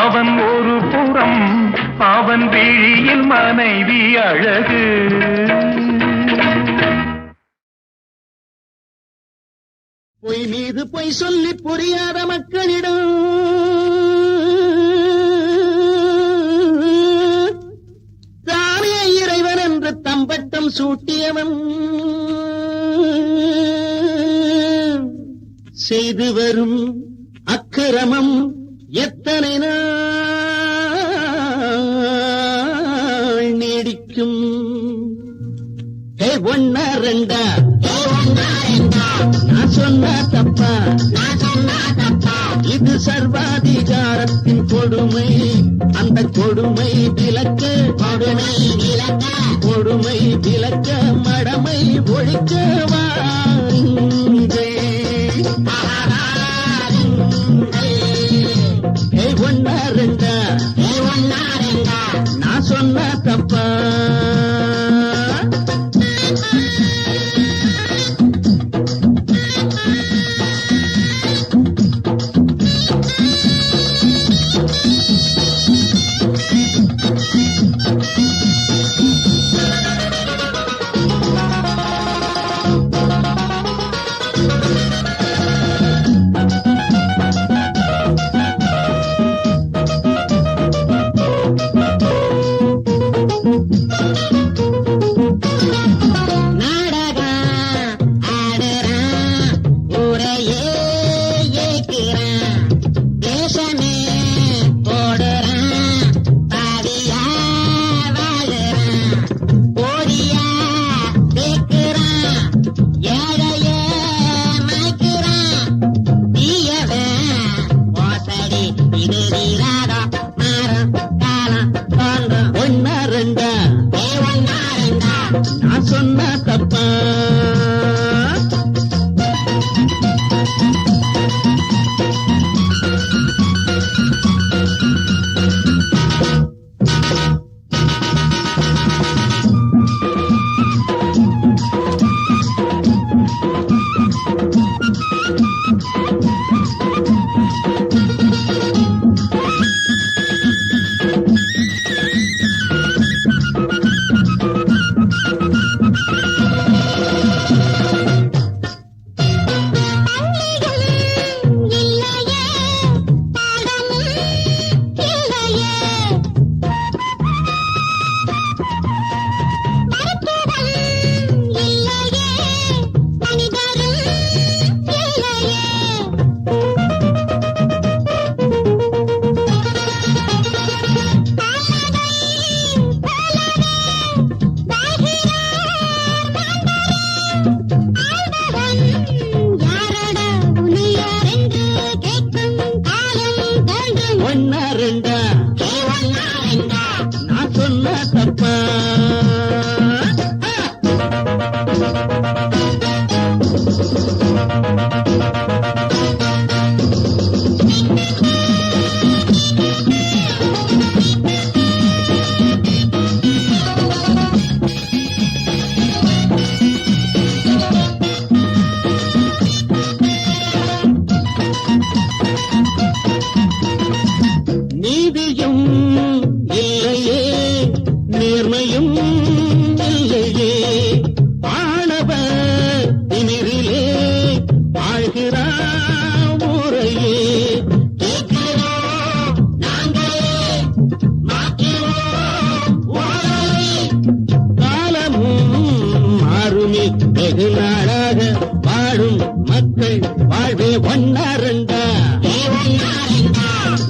அவன் ஒரு புறம் அவன் விழியில் மனைவி அழகு. பொய் மீது பொய் சொல்லி புரியாத மக்களிடம் தானே இறைவன் என்று தம்பட்டம் சூட்டியவன் செய்து வரும் அக்கிரமம் எத்தனை நாள் நீடிக்கும்? ஹே ஒன்னா ரெண்டா? நான் சொன்ன தப்பா? இது சர்வாதிகாரத்தின் கொடுமை. அந்த கொடுமை விளக்க கொடுமை விளக்க. கொடுமை விளக்க மடமை ஒழிக்க ஒன்னா ரெண்டா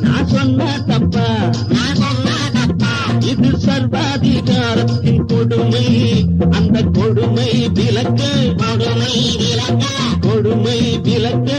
நான் சொன்ன தப்பா? இது சர்வாதிகாரத்தின் கொடுமை. அந்த கொடுமை விளக்க. கொடுமை விளக்க. கொடுமை விளக்க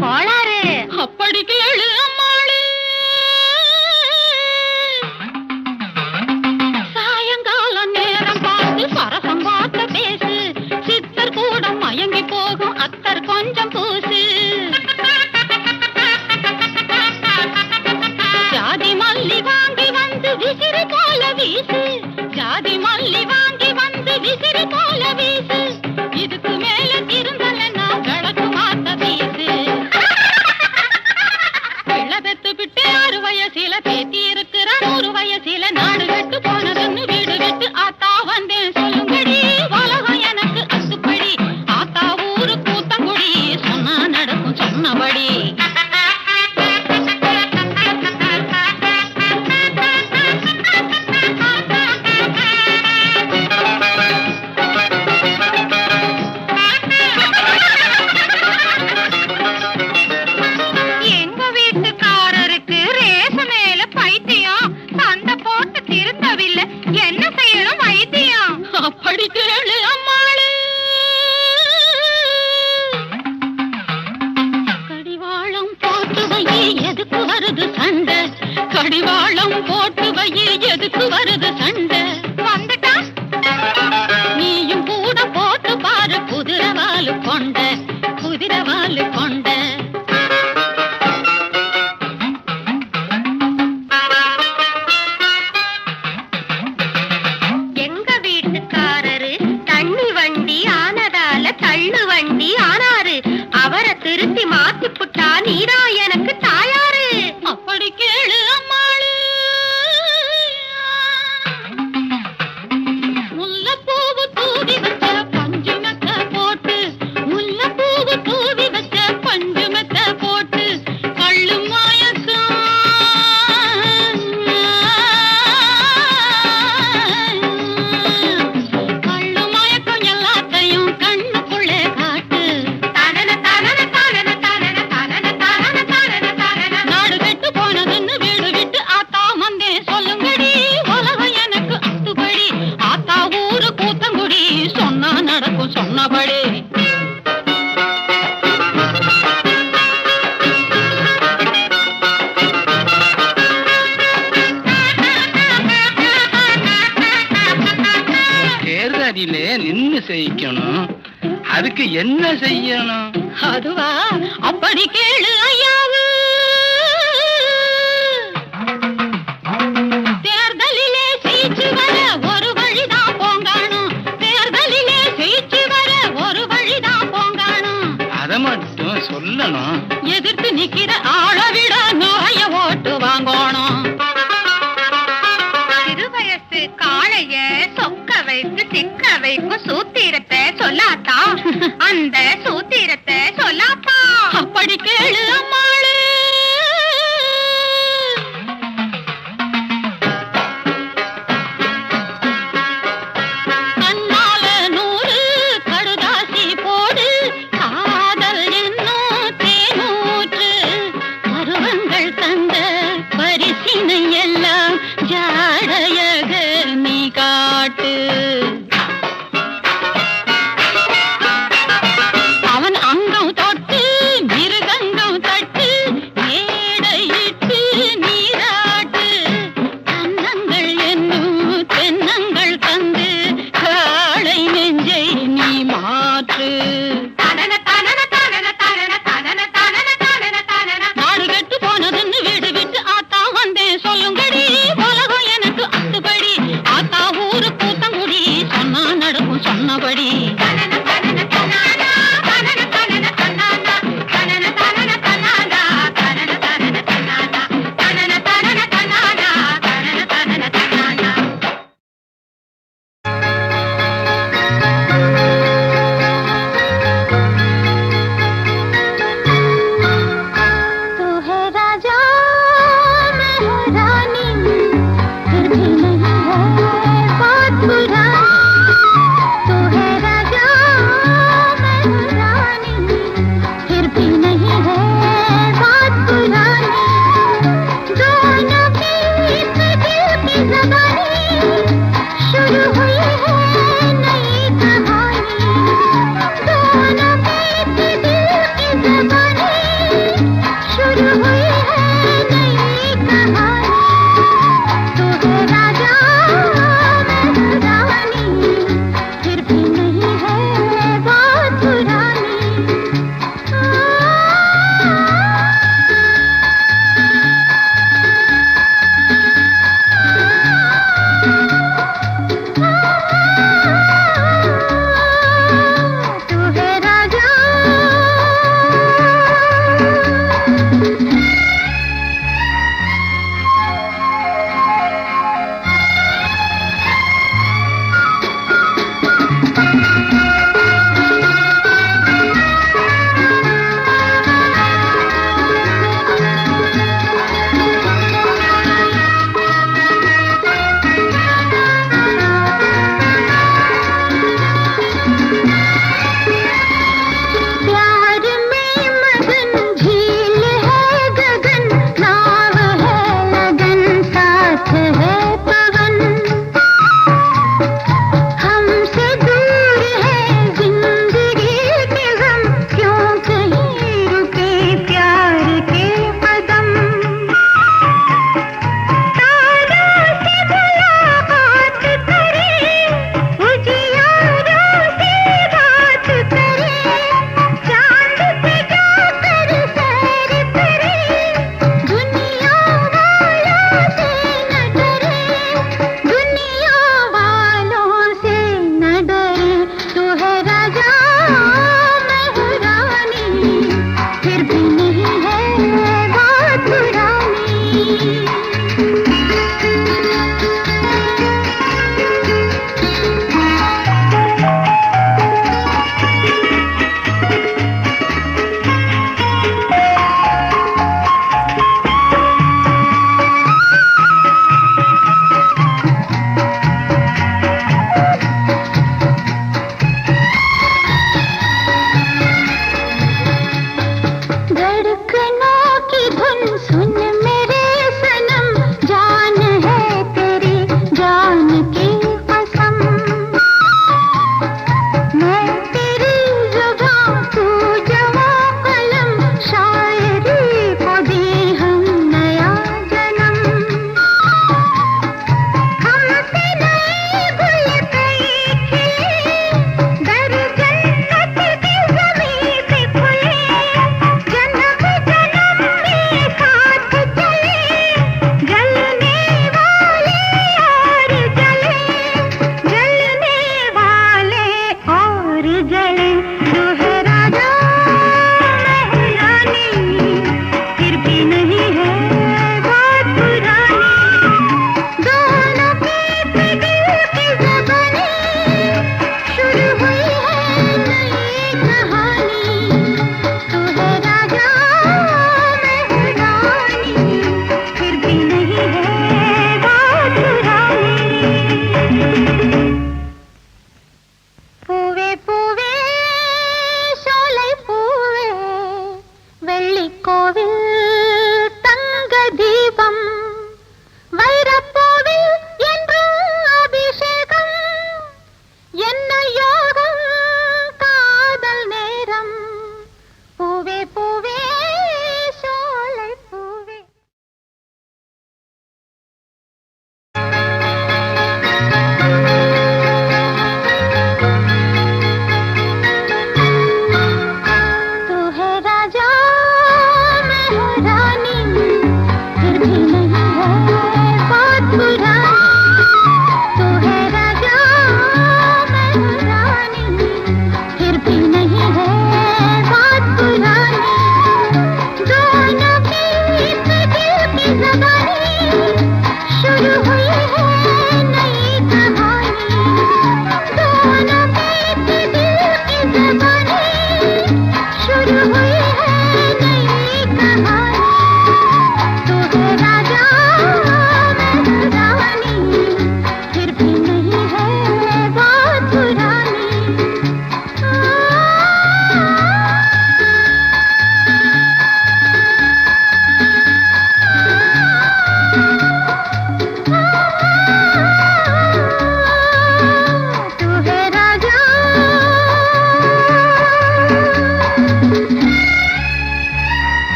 கோளாறு அப்படிக்கு எழு சொன்னபடி. தேர்தலிலே நின்று செய்யணும். அதுக்கு என்ன செய்யணும்? அதுவா? அப்படி கேளு.